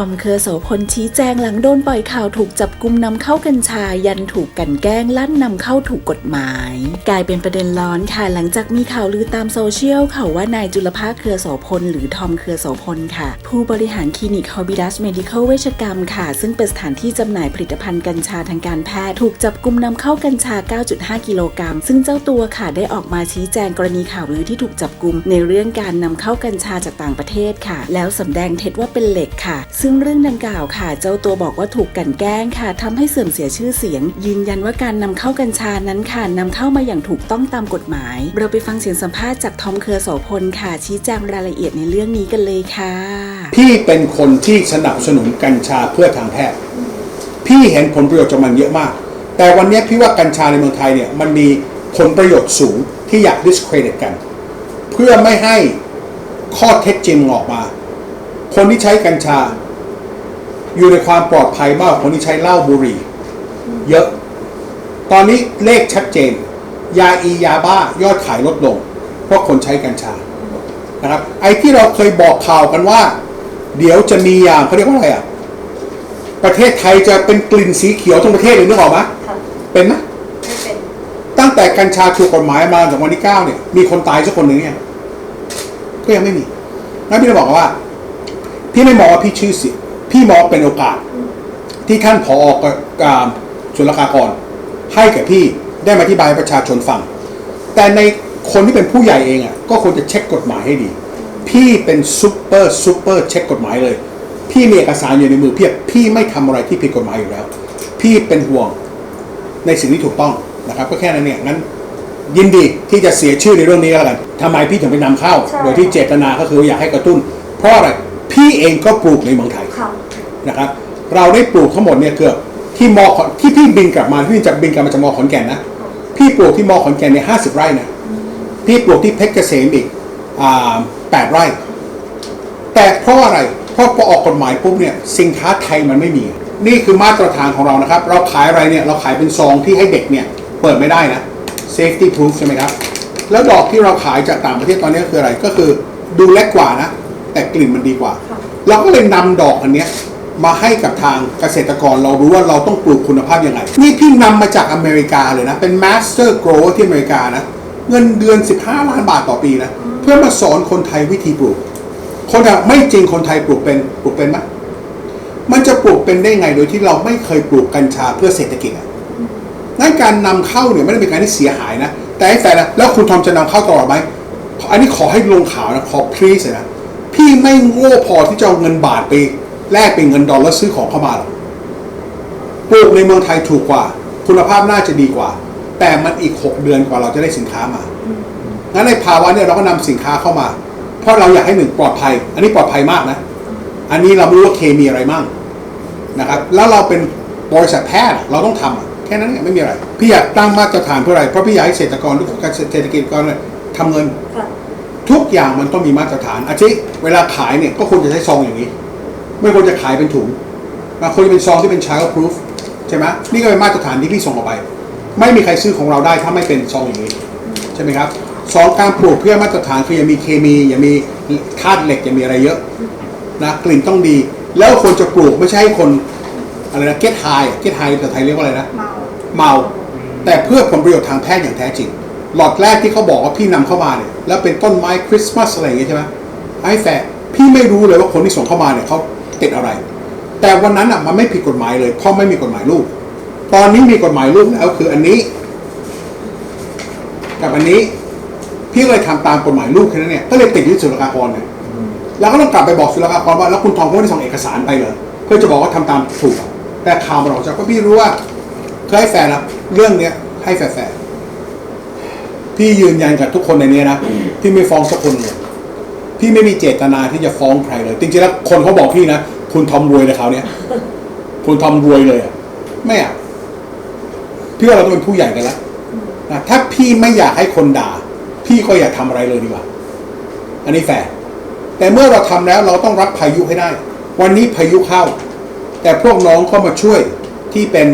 อมเคอรือโสพลชี้แจงหลังโดนปล่อยข่าวถูกจับกุมนำเข้ากัญชายันถูกกลันแกล้งลั่นนำเข้าถูกกฎหมาย กลายเป็นประเด็นร้อนค่ะหลังจากมีข่าวลือตามโซเชียลค่ะว่านายจุลภาคเครือโสพลหรือทอมเครือโสพลค่ะ ผู้บริหารคลินิกฮอบิดัสเมดิคอลเวชกรรมค่ะ ซึ่งเป็นสถานที่จำหน่ายผลิตภัณฑ์กัญชาทางการแพทย์ ถูกจับกุมนำเข้ากัญชา 9.5 กิโลกรัมซึ่งเจ้าตัวค่ะได้ออกมาชี้แจงกรณีข่าวลือที่ถูกจับกุมในเรื่องการนำเข้ากัญชาจากต่างประเทศค่ะ แล้วสำแดงเท็จว่าเป็นเหล็กค่ะซึ่งเรื่องดังกล่าวค่ะ เจ้าตัวบอกว่าถูกกันแกล้งค่ะทำให้เสื่อมเสียชื่อเสียง ยืนยันว่าการนำเข้ากัญชานั้นค่ะนำเข้ามาอย่างถูกต้องตามกฎหมาย เราไปฟังเสียงสัมภาษณ์จากทอมเครือโสพลค่ะ ชี้แจงรายละเอียดในเรื่องนี้กันเลยค่ะ พี่เป็นคนที่สนับสนุนกัญชาเพื่อทางแพทย์ พี่เห็นผลประโยชน์จากมันเยอะมาก แต่วันนี้พี่ว่ากัญชาในเมืองไทยเนี่ยมันมีผลประโยชน์สูงที่อยาก discredit กัน เพื่อไม่ให้ข้อเท็จจริงออกมา คนที่ใช้กัญชา อยู่ในความปลอดภัยมากกว่าคนที่ใช้เหล้าบุหรี่ เยอะ ตอนนี้เลขชัดเจน ยาอียาบ้ายอดขายลดลง เพราะคนใช้กัญชานะครับไอ้ที่เราเคยบอกข่าวกันว่า เดี๋ยวจะมีอย่างเขาเรียกว่าอะไรอะประเทศไทยจะเป็นกลิ่นสีเขียวทั้งประเทศเลยนึกออกไหมค่ะเป็นไหมไม่เป็น ตั้งแต่กัญชาถูกกฎหมายมาจากวันที่เก้าเนี่ย มีคนตายสักคนหนึ่งเนี่ยก็ยังไม่มีนั่นพี่จะบอกว่า พี่ไม่มองว่าพี่ชื่อเสิ พี่มองเป็นโอกาส ที่ท่านผอการศุลกากร ให้แก่พี่ได้มาอธิบายให้ประชาชนฟัง แต่ในคนที่เป็นผู้ใหญ่เองอะก็ควรจะเช็คกฎหมายให้ดี พี่เป็นซูเปอร์ซูเปอร์เช็คกฎหมายเลย พี่มีเอกสารอยู่ในมือเพียบพี่ไม่ทำอะไรที่ผิดกฎหมายอยู่แล้ว พี่เป็นห่วงในสิ่งที่ถูกต้องนะครับ ก็แค่นั้นเนี่ยงั้นยินดีที่จะเสียชื่อในเรื่องนี้ก็แล้วกันทำไมพี่ถึงไปนำเข้าใช่โดยที่เจตนาก็คืออยากให้กระตุ้น เพราะอะไรพี่เองก็ปลูกในเมืองไทยค่ะ นะครับ เราได้ปลูกทั้งหมดเนี่ยเกือบที่มอขอนที่พี่บินกลับมาที่บินจากบินกลับมาจากมอขอนแก่นนะพี่ปลูกที่มอขอนแก่นเนี่ยห้าสิบไร่นะพี่ปลูกที่เพชรเกษมอีกอ่าแปดไร่ แต่เพราะอะไรเพราะพอออกกฎหมายปุ๊บเนี่ยสินค้าไทยมันไม่มี นี่คือมาตรฐานของเรานะครับ เราขายอะไรเนี่ยเราขายเป็นซองที่ให้เด็กเนี่ยเปิดไม่ได้นะ safety proof ใช่ไหมครับ แล้วดอกที่เราขายจากต่างประเทศตอนนี้คืออะไรก็คือดูเล็กกว่านะ แต่กลิ่นมันดีกว่าค่ะเราก็เลยนำดอกอันเนี้ย มาให้กับทางเกษตรกรเรารู้ว่าเราต้องปลูกคุณภาพยังไง นี่พี่นำมาจากอเมริกาเลยนะ เป็น master grower ที่อเมริกานะ เงินเดือน 15 ล้านบาทต่อปีนะ เพื่อมาสอนคนไทยวิธีปลูก คนไทยไม่จริงคนไทยปลูกเป็นปลูกเป็นไหมมันจะปลูกเป็นได้ไงโดยที่เราไม่เคยปลูกกัญชาเพื่อเศรษฐกิจอะนั่นการนำเข้าเนี่ยไม่ได้เป็นการที่เสียหายนะ แต่แต่ละแล้วคุณทอมจะนำเข้าตลอดไหมอันนี้ขอให้ลงข่าวนะขอพรีสนะพี่ไม่โง่พอที่จะเอาเงินบาทไป แลกเป็นเงินดอลแล้วซื้อของเข้ามาหรอกปลูกในเมืองไทยถูกกว่า คุณภาพน่าจะดีกว่า แต่มันอีก 6 เดือนกว่าเราจะได้สินค้ามา งั้นในภาวะเนี่ยเราก็นำสินค้าเข้ามา เพราะเราอยากให้หนึ่งปลอดภัย อันนี้ปลอดภัยมากนะ อันนี้เราไม่รู้ว่าเคมีอะไรมั่งนะครับ แล้วเราเป็นบริษัทแพทย์เราต้องทำอะแค่นั้นเนี่ยไม่มีอะไร พี่อยากตั้งมาตรฐานเพื่ออะไร เพราะพี่อยากให้เกษตรกรหรือเศรษฐกิจกรเนี่ยทำเงินค่ะทุกอย่างมันต้องมีมาตรฐานอาทิเวลาขายเนี่ยก็ควรจะใช้ซองอย่างนี้ ไม่ควรจะขายเป็นถุงบางคนจะเป็นซองที่เป็น child proof ใช่ไหมนี่ก็เป็นมาตรฐานที่พี่ส่งออกไป ไม่มีใครซื้อของเราได้ถ้าไม่เป็นซองอย่างนี้ใช่ไหมครับสองการปลูกเพื่อมาตรฐานคืออย่ามีเคมี อย่ามีธาตุเหล็กอย่ามีอะไรเยอะนะกลิ่นต้องดี แล้วควรจะปลูกไม่ใช่ให้คนอะไรนะเกตไฮเกตไฮแต่ไทยเรียกว่าอะไรนะเมาเมาแต่เพื่อผลประโยชน์ทางแพทย์อย่างแท้จริง หลอดแรกที่เขาบอกว่าพี่นำเข้ามาเนี่ยแล้วเป็นต้นไม้คริสต์มาสอะไรอย่างเงี้ยใช่ไหมไอ้แฟร์พี่ไม่รู้เลยว่าคนที่ส่งเข้ามาเนี่ยเขา ติดอะไร แต่วันนั้นอะมันไม่ผิดกฎหมายเลยเพราะไม่มีกฎหมายลูก ตอนนี้มีกฎหมายลูกแล้วคืออันนี้ กับอันนี้พี่เลยทำตามกฎหมายลูกแค่นั้นเนี่ยก็เลยติดยึดศุลกากรเนี่ยแล้วก็ต้องกลับไปบอกศุลกากรว่าแล้วคุณทองก็ไม่ได้ส่งเอกสารไปเลยเพื่อจะบอกว่าทำตามถูก แต่ข่าวมันออกจากว่าพี่รู้ว่าเคยให้แฟนนะเรื่องเนี้ยให้แฟร์ๆพี่ยืนยันกับทุกคนในนี้นะพี่ไม่ฟ้องสักคนเลย พี่ไม่มีเจตนาที่จะฟ้องใครเลย จริงๆแล้วคนเขาบอกพี่นะ คุณทอมรวยเลยเขาเนี้ยคุณทอมรวยเลยอะไม่อะพี่ว่าเราต้องเป็นผู้ใหญ่กันแล้วนะถ้าพี่ไม่อยากให้คนด่า พี่ก็อย่าทำอะไรเลยดีกว่า อันนี้แฟร์แต่เมื่อเราทำแล้วเราต้องรับพายุให้ได้ วันนี้พายุเข้า แต่พวกน้องก็มาช่วยที่เป็น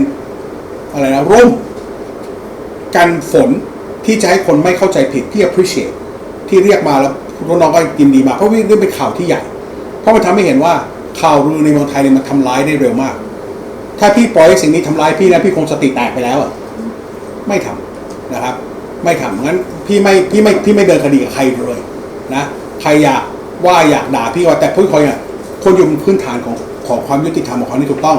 อะไรนะร่มกันฝนที่จะให้คนไม่เข้าใจผิดพี่ appreciate ที่เรียกมาแล้ว พวกน้องก็ยินดีมากเพราะว่าเรื่องเป็นข่าวที่ใหญ่ เพราะมันทำให้เห็นว่าข่าวลือในเมืองไทยเนี่ยมันทำร้ายได้เร็วมาก ถ้าพี่ปล่อยให้สิ่งนี้ทำร้ายพี่นะพี่คงสติแตกไปแล้วอะไม่ทำนะครับ ไม่ทำงั้นพี่ไม่พี่ไม่พี่ไม่เดินคดีกับใครเลยนะใครอยากว่าอยากด่าพี่ว่าแต่พูดคอยเนี่ยคนอยู่บนพื้นฐานของของความยุติธรรมของความที่ถูกต้อง